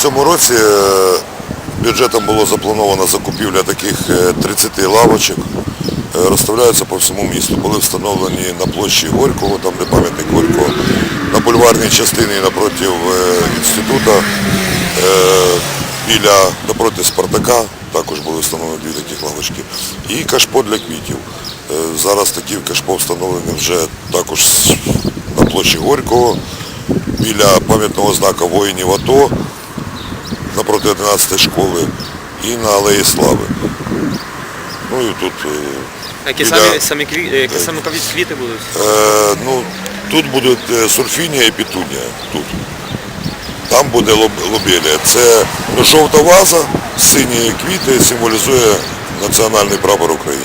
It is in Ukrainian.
цьому році е, бюджетом було заплановано закупівля таких е, 30 лавочок. Е, Розставляються по всьому місту. Були встановлені на площі Горького, там де пам'ятник Горького, на бульварній частині напроти е, інституту, е, біля напроти Спартака також були встановлені дві таких лавочки. І кашпо для квітів. Е, Зараз такі кашпо встановлені вже також на площі Горького, біля пам'ятного знака воїнів АТО, напроти 11 школи і на Алеї Слави. Ну і тут, е, Які біля- самі, самі, кві... е, які самі квіти будуть? е, ну, тут будуть е, сульфінія і петунія. Тут. Там буде лоб- лобелія. Це жовта ваза, сині квіти символізує національний прапор України.